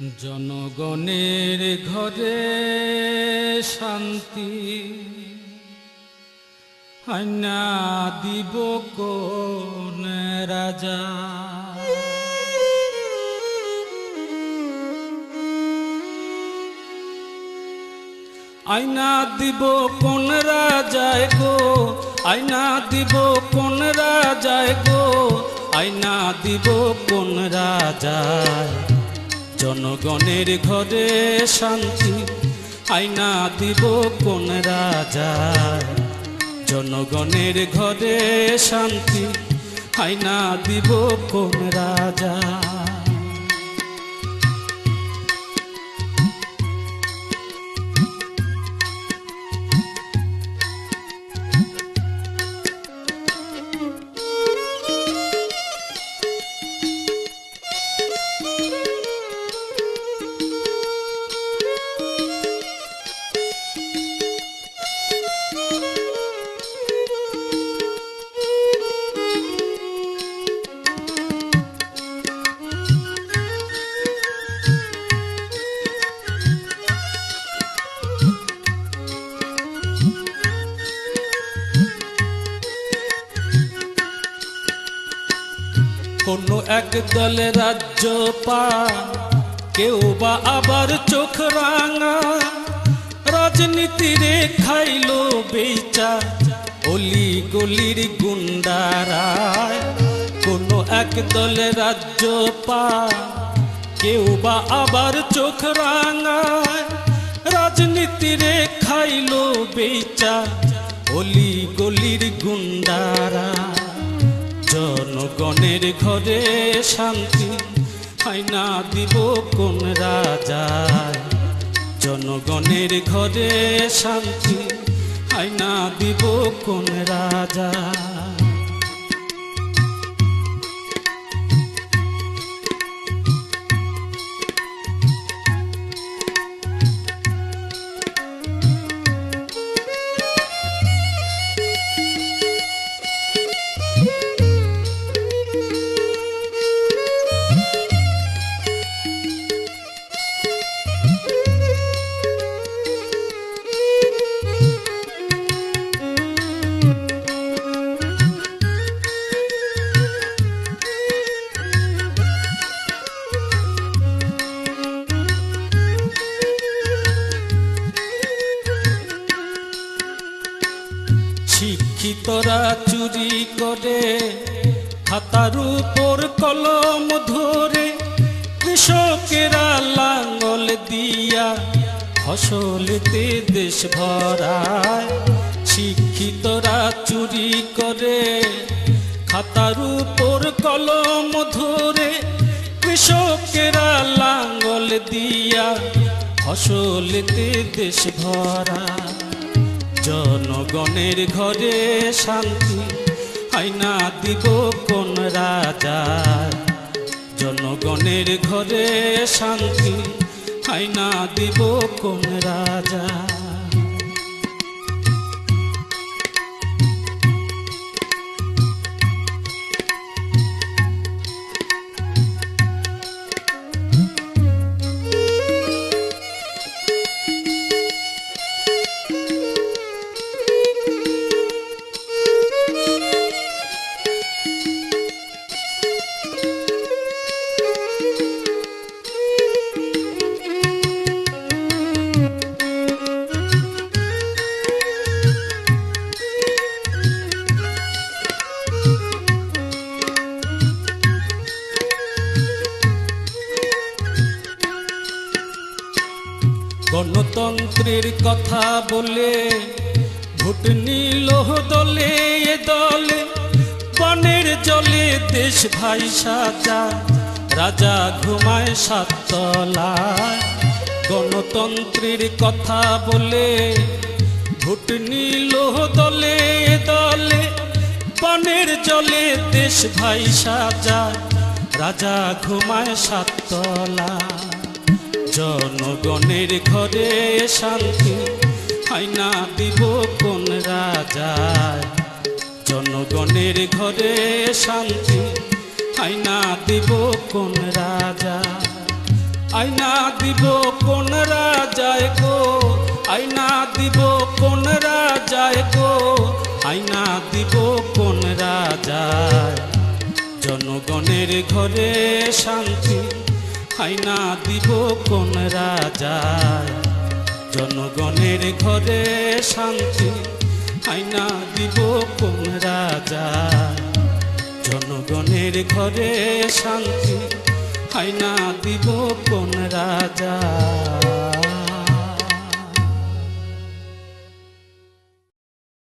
জনগণের ঘরে শান্তি। আইনা দিব রাজা। আইনা দিব কোন রাজায় গো, আইনা দিব কোন রাজায় গো, আইনা দিব কোন রাজায় জনগণের ঘরে শান্তি আইনা দিব কোন রাজা জনগণের ঘরে শান্তি আইনা দিব কোন রাজা কোনো এক দলে রাজ্য পা কেউ বা আবার চোখ রাঙা। রাজনীতিরে খাইলো বেচা অলি গলির গুন্ডারায়। কোনো এক দলে রাজ্য পা কেউ বা আবার চোখ রাঙায়। রাজনীতিরে খাইলো বেচা অলি গলির গুন্ডারা জনগণের ঘরে শান্তি আইনা দিব কোন রাজায়? জনগণের ঘরে শান্তি আইনা দিব কোন রাজা শিক্ষিতরা চুরি করে খাতার উপর কলম ধরে কৃষকেরা লাঙ্গল দিয়া ফসলেতে দেশ ভরায়। শিক্ষিতরা চুরি করে খাতার উপর কলম ধরে কৃষকেরা লাঙ্গল দিয়া ফসলেতে দেশ ভরায়। জনগণের ঘরে শান্তি আইনা দিব কোন রাজা। জনগণের ঘরে শান্তি আইনা দিব কোন রাজা। গণতন্ত্রের কথা বলে, ভোট নিল দলে, এ দলে। বনের জলে দেশ ভাই সাজা, রাজা ঘুমায় সাতলায় গণতন্ত্রের কথা বলে, ভোট নিল দলে, এ দলে। বনের জলে দেশ ভাই সাজা, রাজা ঘুমায় সাতলায় জনগণের ঘরে শান্তি আইনা দিব কোন রাজায়? জনগণের ঘরে শান্তি আইনা দিব কোন রাজা আইনা দিব কোন রাজায় গো আইনা দিব কোন রাজায় গো আইনা দিব কোন রাজায়? জনগণের ঘরে শান্তি আইনা দিব কোন রাজায় জনগণের ঘরে শান্তি আইনা দিব কোন রাজায় জনগণের ঘরে শান্তি আইনা দিব কোন রাজা?